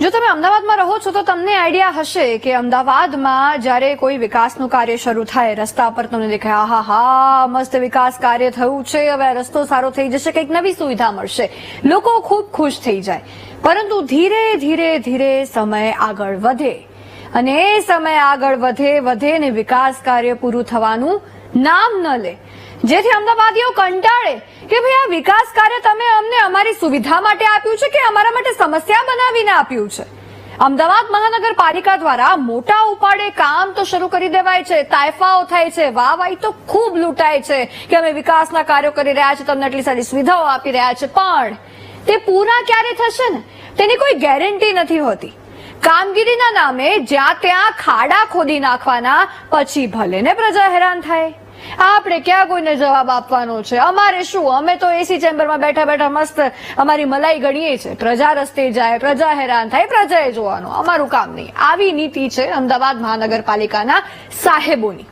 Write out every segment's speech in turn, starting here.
જો તમે અમદાવાદમાં રહો છો તો તમને આઈડિયા હશે કે અમદાવાદમાં જ્યારે કોઈ વિકાસનું કાર્ય શરૂ થાય, રસ્તા પર તમને દેખાય, આહા હા, મસ્ત વિકાસ કાર્ય થયું છે, હવે રસ્તો સારો થઈ જશે, કંઈક નવી સુવિધા મળશે. લોકો ખૂબ ખુશ થઈ જાય. પરંતુ ધીરે ધીરે ધીરે સમય આગળ વધે. અને એ સમય આગળ વધે વધે ને વિકાસ કાર્ય પૂરું થવાનું નામ ન લે. જેથી અમદાવાદીઓ કંટાળે કે ભાઈ આ વિકાસ કાર્ય તમે અમને અમારી સુવિધા માટે આપ્યું છે કે અમારા માટે સમસ્યા બનાવીને આપ્યું છે? અમદાવાદ મહાનગરપાલિકા દ્વારા મોટા ઉપાડે કામ તો શરૂ કરી દેવાય છે, તાયફાઓ થાય છે વાહવાઈ તો ખૂબ લૂંટાય છે કે અમે વિકાસના કાર્યો કરી રહ્યા છે, તમને એટલી સારી સુવિધાઓ આપી રહ્યા છે. પણ તે પૂરા ક્યારે થશે ને? તેની કોઈ ગેરંટી નથી હોતી. કામગીરીના નામે જ્યાં ત્યાં ખાડા ખોદી નાખવાના, પછી ભલે ને પ્રજા હેરાન થાય. આપણે ક્યાં કોઈને જવાબ આપવાનો છે? અમારે શું? અમે તો એસી ચેમ્બરમાં બેઠા બેઠા મસ્ત અમારી મલાઈ ગણીએ છે પ્રજા રસ્તે જાય, પ્રજા હેરાન થાય, પ્રજાએ જોવાનું. અમારું કામ નહીં. આવી નીતિ છે અમદાવાદ મહાનગરપાલિકાના સાહેબોની.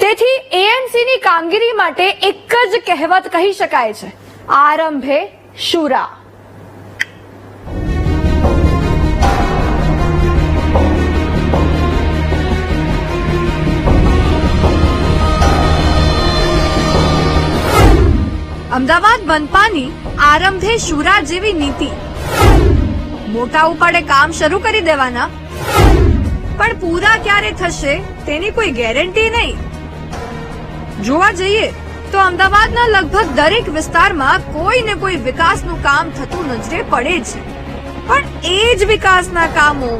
તેથી એએમસી ની કામગીરી માટે એક જ કહેવત કહી શકાય છે. આરંભે શુરા. અમદાવાદ મનપાની આરંભે શુરા જેવી નીતિ. મોટા ઉપાડે કામ શરૂ કરી દેવાના. પણ પૂરા ક્યારે થશે તેની કોઈ ગેરંટી નહીં. જોવા જઈએ તો અમદાવાદના લગભગ દરેક વિસ્તારમાં કોઈ ને કોઈ વિકાસનું કામ થતું નજરે પડે છે. પણ એ જ વિકાસના કામો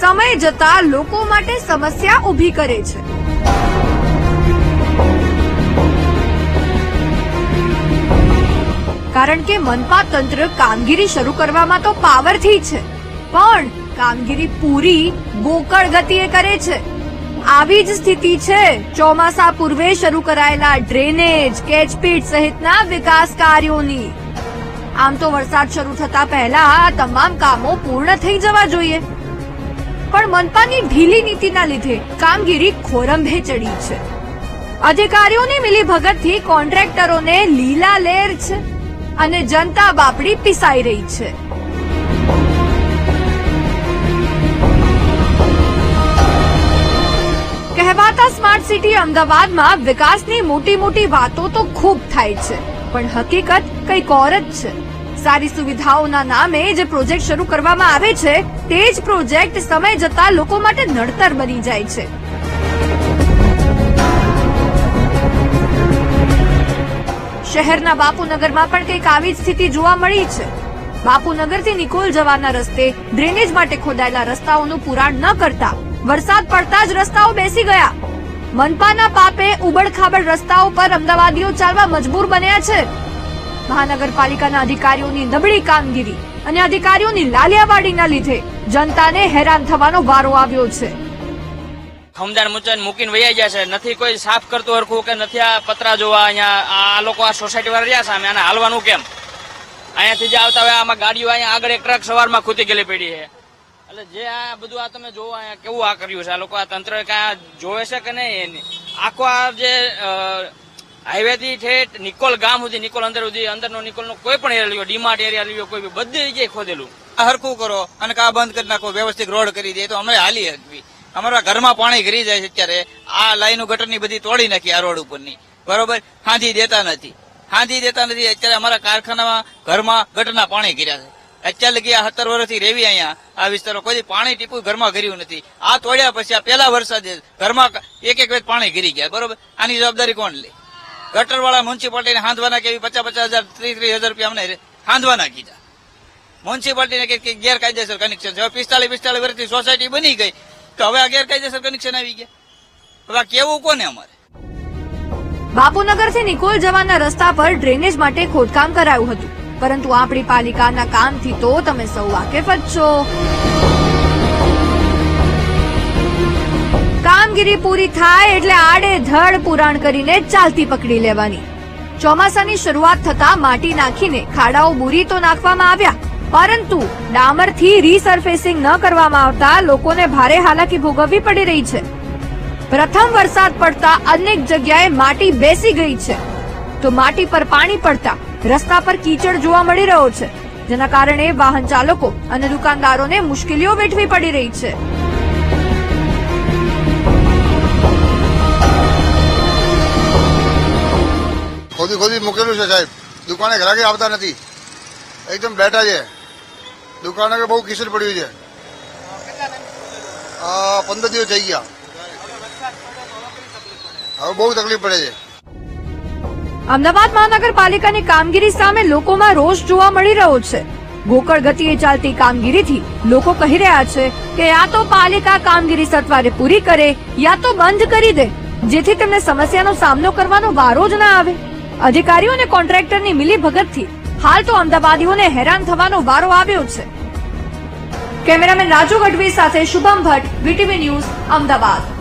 સમય જતા લોકો માટે સમસ્યા ઊભી કરે છે. કારણ કે મનપા તંત્ર કામગીરી શરૂ કરવામાં તો પાવરથી છે. પણ કામગીરી પૂરી ગોકળ ગતિએ કરે છે. આવી જ સ્થિતિ છે. ચોમાસા પૂર્વે શરૂ કરાયેલા ડ્રેનેજ, કેચપીટ સહિતના વિકાસ કાર્યોની. આમ તો વરસાદ શરૂ થતા પહેલા તમામ કામો પૂર્ણ થઈ જવા જોઈએ. પણ મનપાની ઢીલી નીતિના લીધે કામગીરી ખોરંભે ચડી છે. અધિકારીઓની મિલીભગતથી કોન્ટ્રાક્ટરોને લીલા લેર છે. અને જનતા બાપડી પીસાઈ રહી છે. કહેવાતા સ્માર્ટ સિટી અમદાવાદમાં વિકાસની મોટી મોટી વાતો તો ખૂબ થાય છે, પણ હકીકત કંઈક ઓર જ છે. સારી સુવિધાઓના નામે જે પ્રોજેક્ટ શરૂ કરવામાં આવે છે, તે જ પ્રોજેક્ટ સમય જતા લોકો માટે નડતર બની જાય છે. શહેરના બાપુનગરમાં પણ કંઈક આવી જ સ્થિતિ જોવા મળી છે. બાપુનગરથી નિકોલ જવાના રસ્તે ડ્રેનેજ માટે ખોદાયેલા રસ્તાઓનું પુરાણ ન કરતા વરસાદ પડતા જ રસ્તાઓ બેસી ગયા. મનપાના પાપે ઉબડખાબડ રસ્તાઓ પર અમદાવાદીઓ ચાલવા મજબૂર બન્યા છે. મહાનગરપાલિકાના અધિકારીઓની નબળી કામગીરી અને અધિકારીઓની લાલિયાવાડીના લીધે જનતાને હેરાન થવાનો વારો આવ્યો છે. ખમદાન મુચન મૂકીને વૈયા ગયા છે. નથી કોઈ સાફ કરતું હરખું કે નથી આ પતરા જોવા અહીંયા આ લોકો આ સોસાયટી વાળા રહ્યા છે? અમે આને હાલવાનું કેમ? અહીંયાથી જે આવતા હોય આમાં ગાડીઓ અહીંયા આગળ એક ટ્રક સવારમાં ખૂતી ગયેલી પડી છે. એટલે જે આ બધું આ તમે જોવો અહીંયા કેવું આ કર્યું છે? આ લોકો આ તંત્ર કાંઈ જોવે છે કે નહીં? એની આખો આ જે હાઈવેથી ઠેઠ નિકોલ ગામ સુધી, નિકોલ અંદર સુધી, અંદરનો નિકોલનો કોઈ પણ એરિયા લ્યો, ડીમાર્ટ એરિયા લ્યો, કોઈ બી, બધી જગ્યાએ ખોદેલું. હરખું કરો અને કા બંધ કરી નાખો, વ્યવસ્થિત રોડ કરી દે, તો અમે હાલી શકવી અમારા ઘરમાં પાણી ઘરી જાય છે અત્યારે. આ લાઈનો ગટરની બધી તોડી નાખી આ રોડ ઉપરની. બરોબર? હાંધી દેતા નથી. હાંધી દેતા નથી. અત્યારે અમારા કારખાનામાં ઘરમાં ગટરના પાણી ઘર્યા છે. અત્યારે લગી આ સત્તર વર્ષથી રેવી અહીંયા આ વિસ્તારો કોઈ પાણી ટીપું ઘરમાં ઘર્યું નથી. આ તોડ્યા પછી આ પેલા વરસાદ ઘરમાં એક એક વેત પાણી ઘીરી ગયા. બરોબર? આની જવાબદારી કોણ લે? ગટર વાળા મ્યુનિસિપાલિટીને હાંધવાના કેવી પચાસ પચાસ હજાર ત્રીસ ત્રીસ હજાર રૂપિયા અમને હાંધવાના કીધા. મ્યુનિસિપાલિટીને કે ગેરકાયદેસર કનેક્શન છે. પિસ્તાલીસ પિસ્તાલીસ વર્ષથી સોસાયટી બની ગઈ. તો હવે આ ગેરકાયદેસર કનેક્શન આવી ગયા. હવે આ કેવું કોને અમારે? બાપુનગરથી નિકોલ જવાના રસ્તા પર ડ્રેનેજ માટે ખોદકામ કરાયું હતું. પરંતુ આપણી પાલિકાના કામથી તો તમે સૌ વાકેફ જ છો. કામગીરી પૂરી થાય એટલે આડે ધડ પુરાણ કરીને ચાલતી પકડી લેવાની. ચોમાસાની શરૂઆત થતા માટી નાખીને ખાડાઓ બુરી તો નાખવામાં આવ્યા. પરંતુ ડામરથી રીસર્ફેસિંગ ન કરવામાં આવતા લોકોને ભારે હાલાકી ભોગવવી પડી રહી છે. પ્રથમ વરસાદ પડતા અનેક જગ્યાએ માટી બેસી ગઈ છે. તો માટી પર પાણી પડતા રસ્તા પર કીચડ જોવા મળી રહ્યો છે, જેના કારણે વાહન ચાલકો અને દુકાનદારોને મુશ્કેલીઓ વેઠવી પડી રહી છે. ખોદી ખોદી મૂકેલું છે સાહેબ. દુકાને ગ્રાહકે આવતા નથી. એકદમ બેઠા છે. દુકાને બહુ કિસર પડ્યું છે. પંદર દિવસ થઈ ગયા. હવે બહુ તકલીફ પડે છે. અમદાવાદ મહાનગરપાલિકાની કામગીરી સામે લોકોમાં રોષ જોવા મળી રહ્યો છે. ગોકળ ગતિએ ચાલતી કામગીરીથી લોકો કહી રહ્યા છે કે યા તો પાલિકા કામગીરી સત્વારે પૂરી કરે, યા તો બંધ કરી દે, જેથી તેમને સમસ્યાનો સામનો કરવાનો વારો જ ના આવે. અધિકારીઓ અને કોન્ટ્રાક્ટરની મિલીભગતથી હાલ તો અમદાવાદીઓને હેરાન થવાનો વારો આવ્યો છે. કેમેરામેન રાજુ ગઢવી સાથે શુભમ ભટ્ટ, વીટીવી ન્યૂઝ, અમદાવાદ.